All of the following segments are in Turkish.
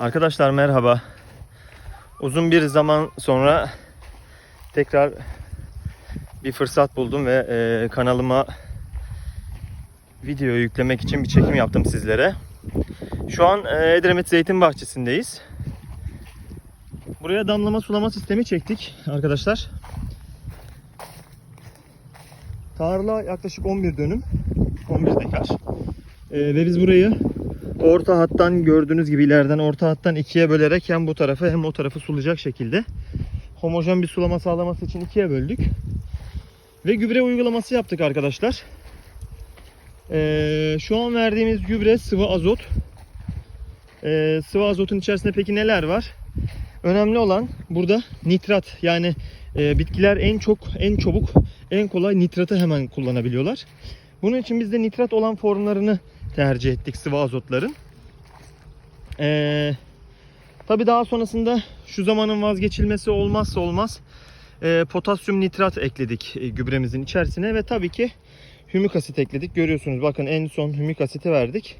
Arkadaşlar merhaba. Uzun bir zaman sonra tekrar bir fırsat buldum ve e, kanalıma video yüklemek için bir çekim yaptım sizlere. Şu an e, Edremit Zeytin Bahçesi'ndeyiz. Buraya damlama sulama sistemi çektik arkadaşlar. Tarla yaklaşık 11 dönüm. 11 dekar. E, ve biz burayı orta hattan gördüğünüz gibi ileriden orta hattan ikiye bölerek hem bu tarafı hem o tarafı sulayacak şekilde homojen bir sulama sağlaması için ikiye böldük. Ve gübre uygulaması yaptık arkadaşlar. Ee, şu an verdiğimiz gübre sıvı azot. Ee, sıvı azotun içerisinde peki neler var? Önemli olan burada nitrat yani e, bitkiler en çok en çabuk en kolay nitratı hemen kullanabiliyorlar. Bunun için biz de nitrat olan formlarını tercih ettik sıvı azotların. Ee, Tabi daha sonrasında şu zamanın vazgeçilmesi olmazsa olmaz e, potasyum nitrat ekledik e, gübremizin içerisine ve tabii ki hümik asit ekledik. Görüyorsunuz bakın en son hümik asiti verdik.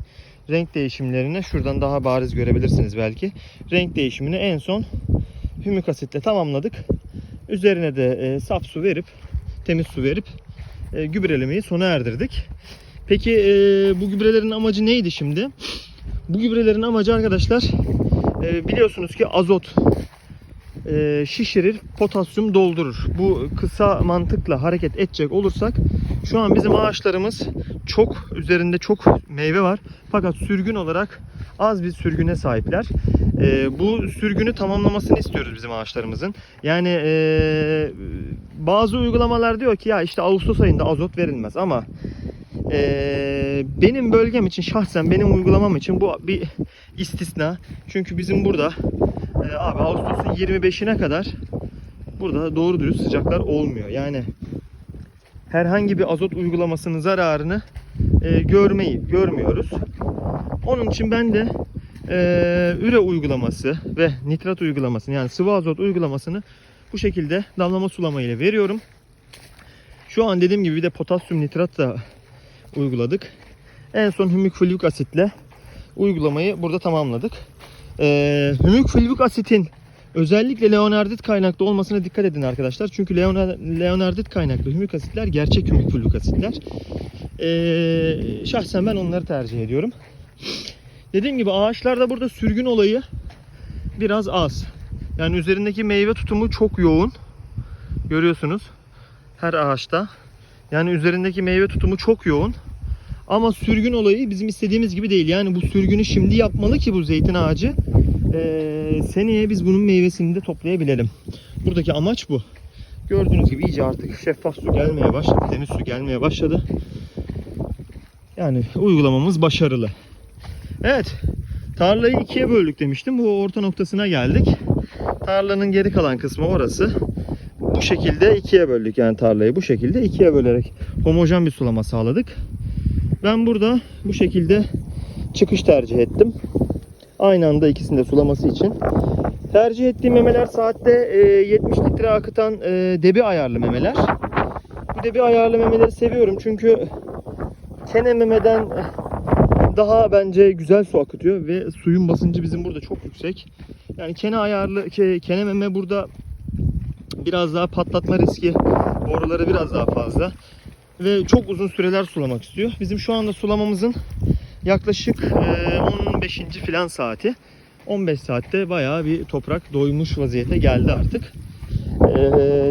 Renk değişimlerini şuradan daha bariz görebilirsiniz belki. Renk değişimini en son hümik asitle tamamladık. Üzerine de e, saf su verip temiz su verip e, gübrelemeyi sona erdirdik. Peki e, bu gübrelerin amacı neydi şimdi? Bu gübrelerin amacı arkadaşlar e, biliyorsunuz ki azot e, şişirir, potasyum doldurur. Bu kısa mantıkla hareket edecek olursak şu an bizim ağaçlarımız çok üzerinde çok meyve var. Fakat sürgün olarak az bir sürgüne sahipler. E, bu sürgünü tamamlamasını istiyoruz bizim ağaçlarımızın. Yani e, bazı uygulamalar diyor ki ya işte Ağustos ayında azot verilmez ama ee, benim bölgem için şahsen benim uygulamam için bu bir istisna. Çünkü bizim burada e, abi Ağustos'un 25'ine kadar burada doğru dürüst sıcaklar olmuyor. Yani herhangi bir azot uygulamasının zararını e, görmeyi görmüyoruz. Onun için ben de e, üre uygulaması ve nitrat uygulamasını yani sıvı azot uygulamasını bu şekilde damlama sulama ile veriyorum. Şu an dediğim gibi bir de potasyum nitrat da uyguladık. En son hümük fulvik asitle uygulamayı burada tamamladık. Ee, hümük fulvik asitin özellikle leonardit kaynaklı olmasına dikkat edin arkadaşlar. Çünkü leonar- leonardit kaynaklı hümük asitler gerçek hümük fulvik asitler. Ee, şahsen ben onları tercih ediyorum. Dediğim gibi ağaçlarda burada sürgün olayı biraz az. Yani üzerindeki meyve tutumu çok yoğun. Görüyorsunuz. Her ağaçta. Yani üzerindeki meyve tutumu çok yoğun. Ama sürgün olayı bizim istediğimiz gibi değil. Yani bu sürgünü şimdi yapmalı ki bu zeytin ağacı eee, seneye biz bunun meyvesini de toplayabilelim. Buradaki amaç bu. Gördüğünüz gibi iyice artık şeffaf su gelmeye başladı. Deniz su gelmeye başladı. Yani uygulamamız başarılı. Evet. Tarlayı ikiye böldük demiştim. Bu orta noktasına geldik. Tarlanın geri kalan kısmı orası bu şekilde ikiye böldük yani tarlayı bu şekilde ikiye bölerek homojen bir sulama sağladık. Ben burada bu şekilde çıkış tercih ettim. Aynı anda ikisini de sulaması için. Tercih ettiğim memeler saatte e, 70 litre akıtan e, debi ayarlı memeler. Bu debi ayarlı memeleri seviyorum çünkü kene memeden daha bence güzel su akıtıyor ve suyun basıncı bizim burada çok yüksek. Yani kene ayarlı ke- kene meme burada biraz daha patlatma riski boruları biraz daha fazla ve çok uzun süreler sulamak istiyor. Bizim şu anda sulamamızın yaklaşık e, 15. filan saati. 15 saatte bayağı bir toprak doymuş vaziyete geldi artık.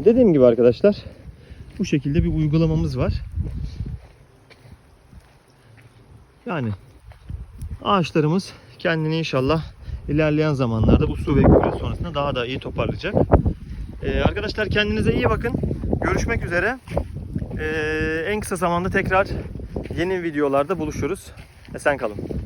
Dediğim gibi arkadaşlar bu şekilde bir uygulamamız var. Yani ağaçlarımız kendini inşallah ilerleyen zamanlarda bu su ve gübre sonrasında daha da iyi toparlayacak. Ee, arkadaşlar kendinize iyi bakın. Görüşmek üzere. Ee, en kısa zamanda tekrar yeni videolarda buluşuruz. Esen kalın.